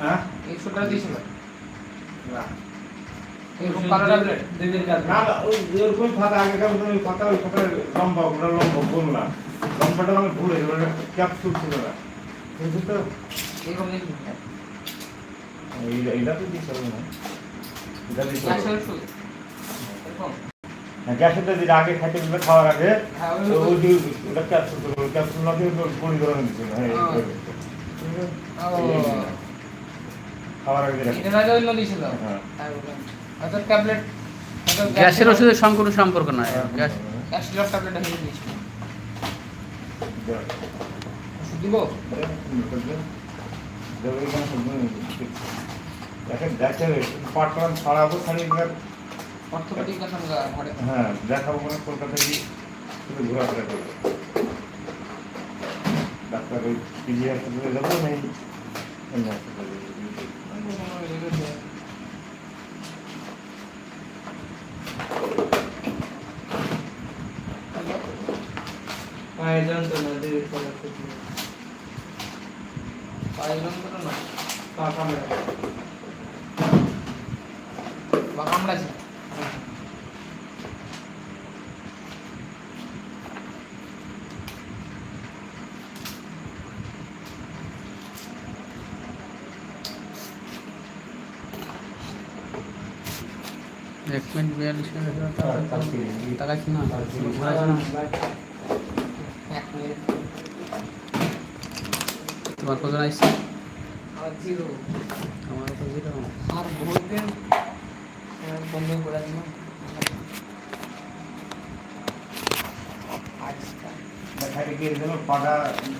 হ্যাঁ? না। এরকম না, ওই ওই লম্বা ওটা লম্বা না লম্বাটা ভুল ক্যাপসুল ছিল না। কিন্তু তো এরকম এইটা তো না এটা এরকম। হ্যাঁ, গ্যাসেরটা আগে খাইতে খাওয়ার আগে হ্যাঁ ওই ওটা ক্যাপসুল ক্যাপসুল না দিয়ে দিচ্ছিল হ্যাঁ গ্যাসের ওষুধের সঙ্গে কোনো সম্পর্ক নাই। গ্যাস হয়ে ওষুধ দিব? ছাড়াবো হ্যাঁ দেখাবো মানে কলকাতা গিয়ে ঘোরাফেরা করব। ডাক্তার ওই পিজি হাসপাতালে যাব না এই অন্য হাসপাতালে যাব? পায়ে যন্ত্রণা দিদির কাছে থেকে। পায়ে যন্ত্রণা না পা কামড়ে। বা কামড়াছে এক মিনিট বিয়াল্লিশ তাকাচ্ছি না ঘোরাচ্ছি না এক মিনিট তোমার কজন আসছে আর জিরো আমার তো জিরো আর বহুত দিন আহ, বন্ধ করে দিল আজকা দেখাতে গিয়ে যেন পাটা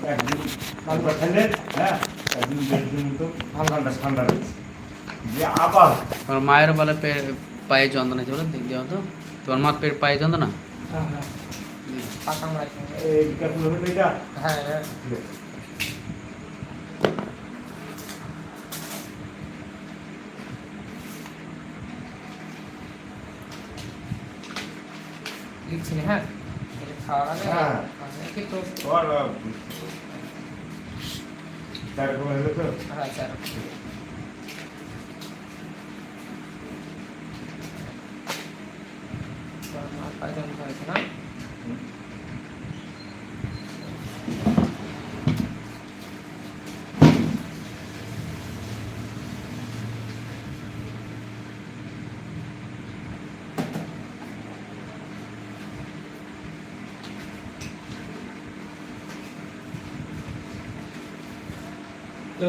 একদিন তারপর ঠান্ডে হ্যাঁ একদিন দেড় দিন তো ঠান্ডা ঠান্ডা রয়েছে যে আবার তোমার মায়ের বলে পে- পায়ে যন্ত্রণা হয়েছে বলেন দেখতে হতো তোমার মার পেট পায়ে যন্ত্রণা? হ্যাঁ, হ্যাঁ। লিখছি হ্যাঁ? খাওয়ার আগে কিন্তু তারপর হলো তো। হ্যাঁ স্যার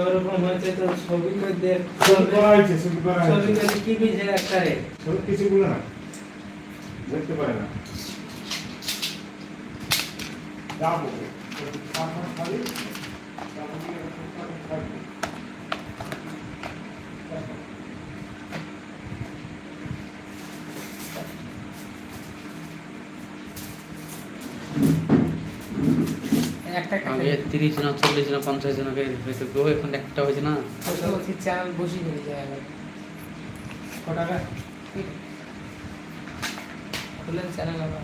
ওরকম হয়েছে তো কি বীজ একটারে? শ্রমিক কিছু বলে না। দেখতে পারে না। যাব। খালি আমি তিরিশ না চল্লিশ না পঞ্চাশ জনকে হয়েছে গো এখন একটা হয়েছে না? চ্যানেল চ্যানেল আবার।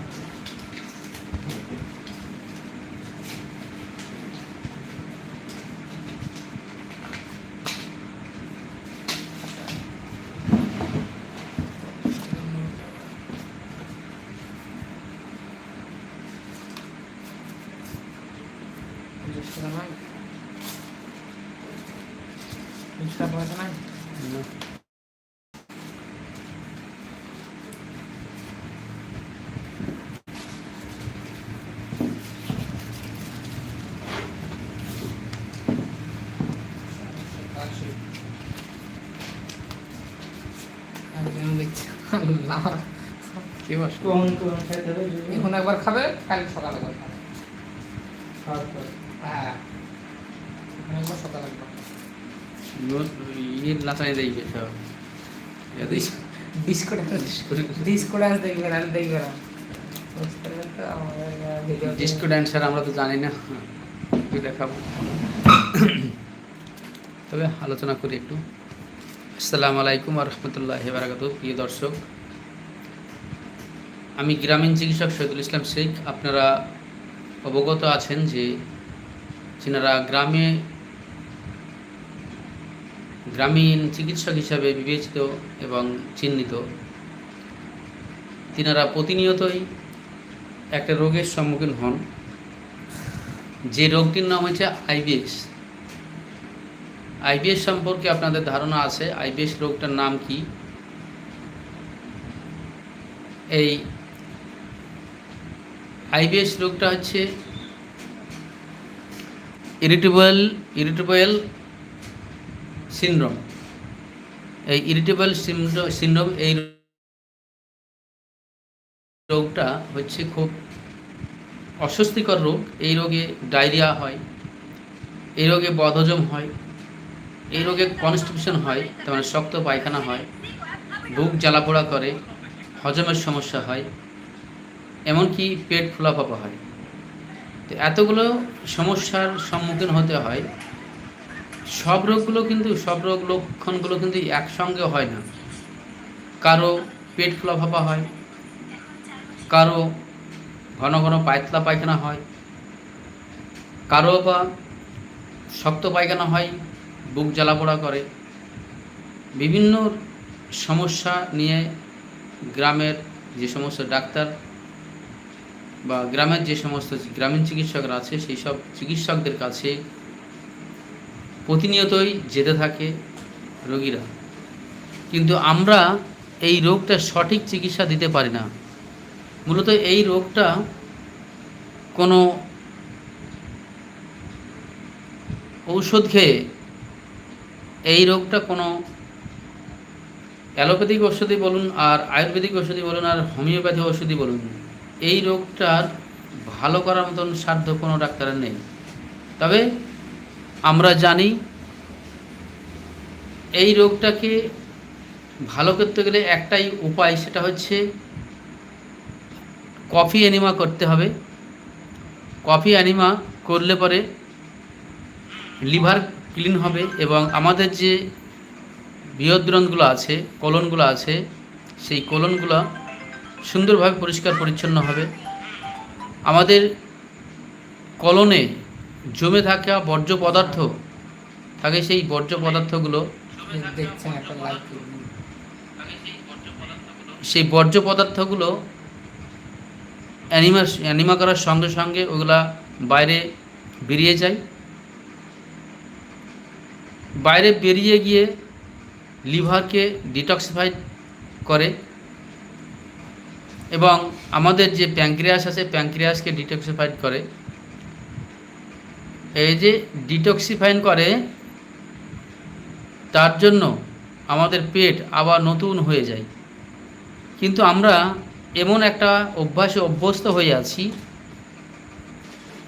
এখন একবার খাবে কাল সকালে একবার খাবে। হ্যাঁ। একবার সকালে একবার সব। না। ডিস্কো আমরা তো জানি না। দেখাবো। তবে আলোচনা করি একটু। আসসালামু আলাইকুম রহমতুল্লাহ বারাকাত প্রিয় দর্শক আমি গ্রামীণ চিকিৎসক শহীদুল ইসলাম শেখ, আপনারা অবগত আছেন যে যিনারা গ্রামে গ্রামীণ চিকিৎসক হিসাবে বিবেচিত এবং চিহ্নিত, তিনারা প্রতিনিয়তই একটা রোগের সম্মুখীন হন। যে রোগটির নাম হচ্ছে আইবিএস আইবিএস সম্পর্কে আপনাদের ধারণা আছে আইবিএস রোগটার নাম কি? এই আইবিএস রোগটা হচ্ছে ইরিটেবল ইরিটেবল সিনড্রোম এই ইরিটেবল সিনড্রোম এই রোগটা হচ্ছে খুব অস্বস্তিকর রোগ। এই রোগে ডায়রিয়া হয়, এই রোগে বদহজম হয়, এই রোগে কনস্টিটিউশন হয় তার শক্ত পায়খানা হয়, বুক জ্বালাপোড়া করে, হজমের সমস্যা হয় এমনকি পেট ফোলাফাপা হয়। তো এতগুলো সমস্যার সম্মুখীন হতে হয়। সব রোগগুলো কিন্তু, সব রোগ লক্ষণগুলো কিন্তু একসঙ্গে হয় না। কারও পেট ফোলাফাপা হয়, কারও ঘন ঘন পায়তলা পায়খানা হয়, কারও বা শক্ত পায়খানা হয়, বুক জ্বালাপোড়া করে। বিভিন্ন সমস্যা নিয়ে গ্রামের যে সমস্ত ডাক্তার বা গ্রামের যে সমস্ত গ্রামীণ চিকিৎসকরা আছে, সেই সব চিকিৎসকদের কাছে প্রতিনিয়তই যেতে থাকে রোগীরা। কিন্তু আমরা এই রোগটা সঠিক চিকিৎসা দিতে পারি না। মূলত এই রোগটা কোনো ঔষধ খেয়ে এই রোগটা কোনো অ্যালোপ্যাথিক ওষুধই বলুন আর আয়ুর্বেদিক ওষুধই বলুন আর হোমিওপ্যাথি ওষুধই বলুন। এই রোগটার ভালো করার মতন সাধ্য কোনো ডাক্তারের নেই। তবে আমরা জানি এই রোগটাকে ভালো করতে গেলে একটাই উপায়, সেটা হচ্ছে কফি অ্যানিমা করতে হবে। কফি অ্যানিমা করলে পরে লিভার ক্লিন হবে এবং আমাদের যে বৃহদ্রণগুলো আছে, কলনগুলো আছে, সেই কলনগুলো সুন্দরভাবে পরিষ্কার পরিচ্ছন্ন হবে। আমাদের কলনে জমে থাকা বর্জ্য পদার্থ থাকে সেই বর্জ্য পদার্থগুলো সেই বর্জ্য পদার্থগুলো অ্যানিমা অ্যানিমা করার সঙ্গে সঙ্গে ওগুলা বাইরে বেরিয়ে যায়। বাইরে বেরিয়ে গিয়ে লিভারকে ডিটক্সিফাইড করে। এবং আমাদের যে প্যাঙ্ক্রিয়াস আছে, প্যাঙ্ক্রিয়াসকে ডিটক্সিফাইড করে। এই যে ডিটক্সিফাইন করে, তার জন্য আমাদের পেট আবার নতুন হয়ে যায়। কিন্তু আমরা এমন একটা অভ্যাসে অভ্যস্ত হয়ে আছি,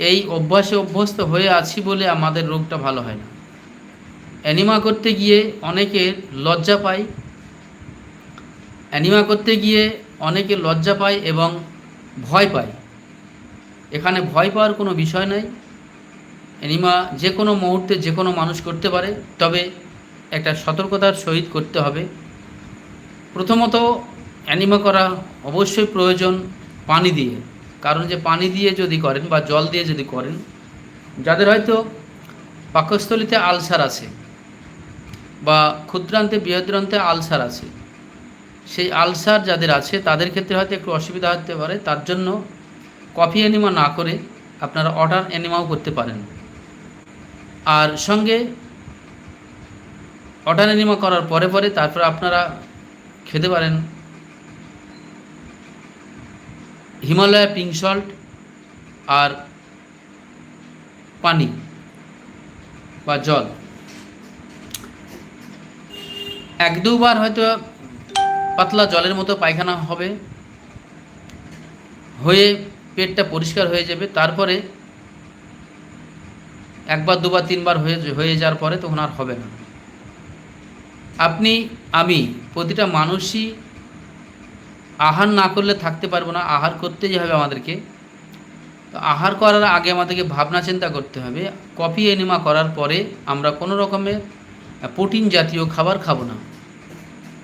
এই অভ্যাসে অভ্যস্ত হয়ে আছি বলে আমাদের রোগটা ভালো হয় না। অ্যানিমা করতে গিয়ে অনেকের লজ্জা পায়। অ্যানিমা করতে গিয়ে অনেকে লজ্জা পায় এবং ভয় পায়। এখানে ভয় পাওয়ার কোনো বিষয় নাই। অ্যানিমা যে কোনো মুহূর্তে যে কোনো মানুষ করতে পারে, তবে একটা সতর্কতার সহিত করতে হবে। প্রথমত, অ্যানিমা করা অবশ্যই প্রয়োজন পানি দিয়ে। কারণ যে পানি দিয়ে যদি করেন বা জল দিয়ে যদি করেন, যাদের হয়তো পাকস্থলিতে আলসার আছে বা ক্ষুদ্রান্তে, বৃহদ্রান্তে আলসার আছে সেই আলসার যাদের আছে, তাদের ক্ষেত্রে হয়তো একটু অসুবিধা হতে পারে। তার জন্য কফি অ্যানিমা না করে আপনারা অর্ডার অ্যানিমাও করতে পারেন। আর সঙ্গে অর্ডার অ্যানিমা করার পরে পরে তারপর আপনারা খেতে পারেন হিমালয়া পিঙ্ক সল্ট আর পানি বা জল। এক দুবার হয়তো পাতলা জলের মতো পায়খানা হবে, হয়ে পেটটা পরিষ্কার হয়ে যাবে, তারপরে একবার, দুবার, তিনবার হয়ে হয়ে যাওয়ার পরে তখন আর হবে না। আপনি, আমি প্রতিটা মানুষই আহার না করলে থাকতে পারব না, আহার করতেই হবে আমাদেরকে। তো আহার করার আগে আমাদেরকে ভাবনা চিন্তা করতে হবে, কফি এনিমা করার পরে আমরা কোনো রকমের প্রোটিন জাতীয় খাবার খাব না।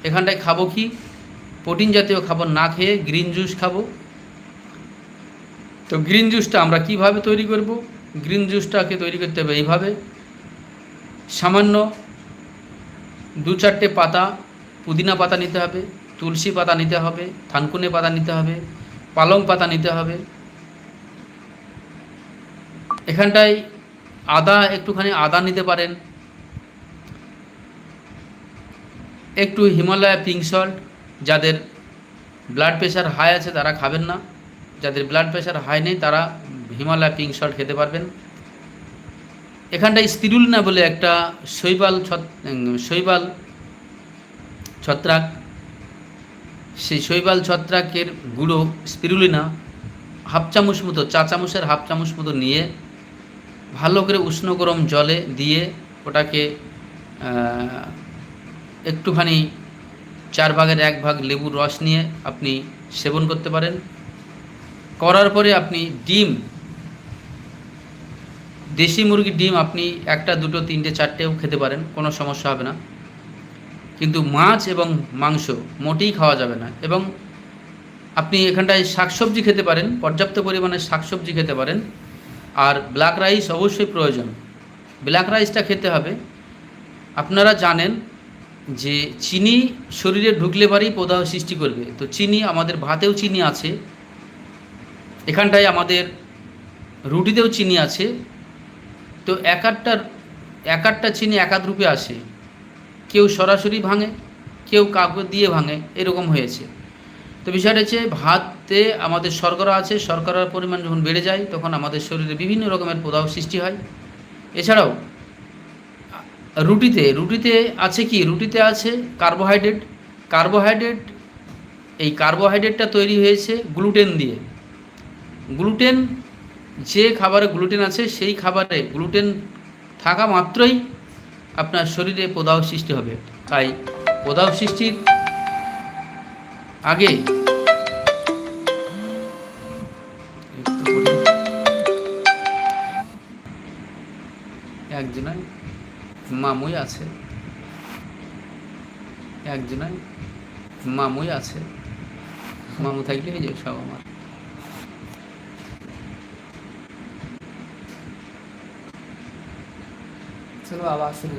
এখানটায় খাব কি? প্রোটিন জাতীয় খাবার না খেয়ে গ্রিন জুস খাব। তো গ্রিন জুসটা আমরা কীভাবে তৈরি করব? গ্রিন জুসটাকে তৈরি করতে হবে এইভাবে। সামান্য দু চারটে পাতা, পুদিনা পাতা নিতে হবে, তুলসী পাতা নিতে হবে, থানকুনে পাতা নিতে হবে, পালং পাতা নিতে হবে। এখানটায় আদা, একটুখানি আদা নিতে পারেন। একটু হিমালয়া পিঙ্ক সল্ট যাদের ব্লাড প্রেশার হাই আছে তারা খাবেন না। যাদের ব্লাড প্রেশার হাই নেই, তারা হিমালয়া পিঙ্ক সল্ট খেতে পারবেন। এখানটায় স্পিরুলিনা বলে একটা শৈবাল শৈবাল ছত্রাক। সেই শৈবাল ছত্রাকের গুঁড়ো স্পিরুলিনা হাফ চামচ মতো, চা চামচের হাফ চামচ মতো নিয়ে ভালো করে উষ্ণ গরম জলে দিয়ে ওটাকে একটুখানি চার ভাগের এক ভাগ লেবুর রস নিয়ে আপনি সেবন করতে পারেন। করার পরে আপনি ডিম, দেশি মুরগির ডিম আপনি একটা, দুটো, তিনটে, চারটেও খেতে পারেন, কোনো সমস্যা হবে না। কিন্তু মাছ এবং মাংস মোটেই খাওয়া যাবে না এবং আপনি এখানটায় শাকসবজি খেতে পারেন, পর্যাপ্ত পরিমাণে শাকসবজি খেতে পারেন। আর ব্ল্যাক রাইস অবশ্যই প্রয়োজন। ব্ল্যাক রাইসটা খেতে হবে। আপনারা জানেন যে চিনি শরীরে ঢুকলে পারেই প্রদাহ সৃষ্টি করবে। তো চিনি আমাদের ভাতেও চিনি আছে, এখানটায় আমাদের রুটিতেও চিনি আছে। তো এক আধটার এক আধটা চিনি এক আধ রূপে আসে। কেউ সরাসরি ভাঙে, কেউ কাগজ দিয়ে ভাঙে, এরকম হয়েছে। তো বিষয়টা হচ্ছে ভাতে আমাদের শর্করা আছে, শর্করার পরিমাণ যখন বেড়ে যায়, তখন আমাদের শরীরে বিভিন্ন রকমের প্রদাহ সৃষ্টি হয়। এছাড়াও রুটিতে রুটিতে আছে কি? রুটিতে আছে কার্বোহাইড্রেট কার্বোহাইড্রেট এই কার্বোহাইড্রেটটা তৈরি হয়েছে গ্লুটেন দিয়ে। গ্লুটেন যে খাবারে গ্লুটেন আছে, সেই খাবারে গ্লুটেন থাকা মাত্রই আপনার শরীরে প্রদাহ সৃষ্টি হবে। তাই প্রদাহ সৃষ্টির আগে একজনায় মামুই আছে। একজনায় মামুই আছে। মামু থাকলে হয়ে যাবে সব আমার। চলো শুরু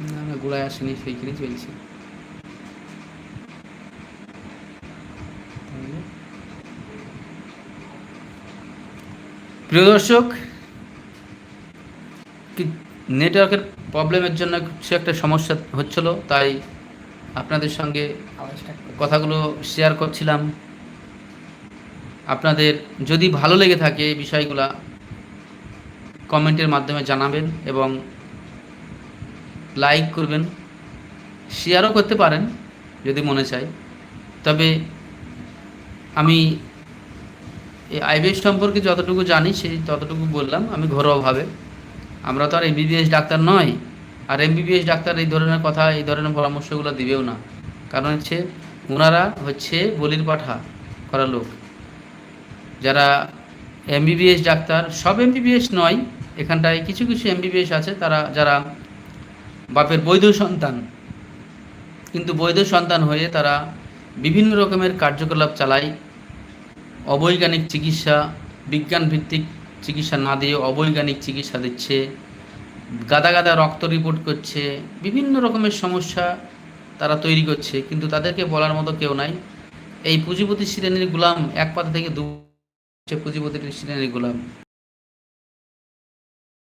না, আমি গোড়ায় আসিনি সেইখানেই চলছি। প্রিয় দর্শক নেটওয়ার্কের প্রবলেমের জন্য কিছু একটা সমস্যা হচ্ছিল, তাই আপনাদের সঙ্গে কথাগুলো শেয়ার করছিলাম। আপনাদের যদি ভালো লেগে থাকে এই বিষয়গুলা, কমেন্টের মাধ্যমে জানাবেন এবং লাইক করবেন শেয়ারও করতে পারেন, যদি মনে চায় তবে আমি এই আইবিএস সম্পর্কে যতটুকু জানি, সেই ততটুকু বললাম, আমি ঘরোয়াভাবে। আমরা তো আর এমবিবিএস ডাক্তার নয়। আর এমবিবিএস ডাক্তার এই ধরনের কথা, এই ধরনের পরামর্শগুলো দিবেও না। কারণ হচ্ছে ওনারা হচ্ছে বলির পাঠা করা লোক। যারা এমবিবিএস ডাক্তার, সব এমবিবিএস নয়, এখানটায় কিছু কিছু এমবিবিএস আছে, তারা, যারা বাপের বৈধ সন্তান। কিন্তু বৈধ সন্তান হয়ে তারা বিভিন্ন রকমের কার্যকলাপ চালায়। অবৈজ্ঞানিক চিকিৎসা বিজ্ঞান ভিত্তিক চিকিৎসা না দিয়ে অবৈজ্ঞানিক চিকিৎসা দিচ্ছে, গাদা গাদা রক্ত রিপোর্ট করছে, বিভিন্ন রকমের সমস্যা তারা তৈরি করছে, কিন্তু তাদেরকে বলার মতো কেউ নাই। এই পুঁজিপতি শ্রেণির গোলাম এক পাতা থেকে দু হচ্ছে পুঁজিপতির শ্রেণির গোলাম।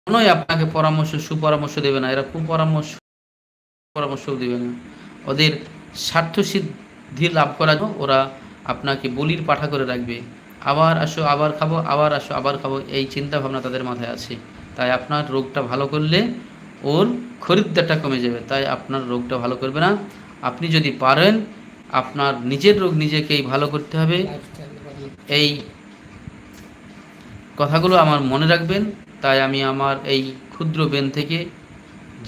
কোনোই আপনাকে পরামর্শ, সুপরামর্শ দেবে না। এরা কুপরামর্শ পরামর্শও দেবে না। ওদের স্বার্থ সিদ্ধি লাভ করার জন্য ওরা আপনাকে বলির পাঠা করে রাখবে। আবার আসো, আবার খাব, আবার আসো, আবার খাব, এই চিন্তা ভাবনা তাদের মাথায় আছে। তাই আপনার রোগটা ভালো করলে ওর খরিদ্দারটা কমে যাবে। তাই আপনার রোগটা ভালো করবে না। আপনি যদি পারেন, আপনার নিজের রোগ নিজেকেই ভালো করতে হবে। এই কথাগুলো আমার মনে রাখবেন। তাই আমি আমার এই ক্ষুদ্র বেন থেকে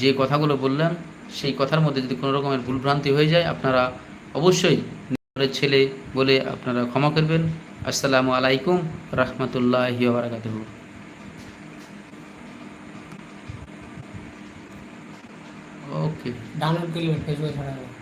যে কথাগুলো বললাম, সেই কথার মধ্যে যদি কোনো রকমের ভুলভ্রান্তি হয়ে যায়, আপনারা অবশ্যই ছেলে বলে আপনারা ক্ষমা করবেন। আসসালামু আলাইকুম রহমতুল্লাহ বারাকাতুহু। ওকে করলে ফেসবুকে ছাড়া হবে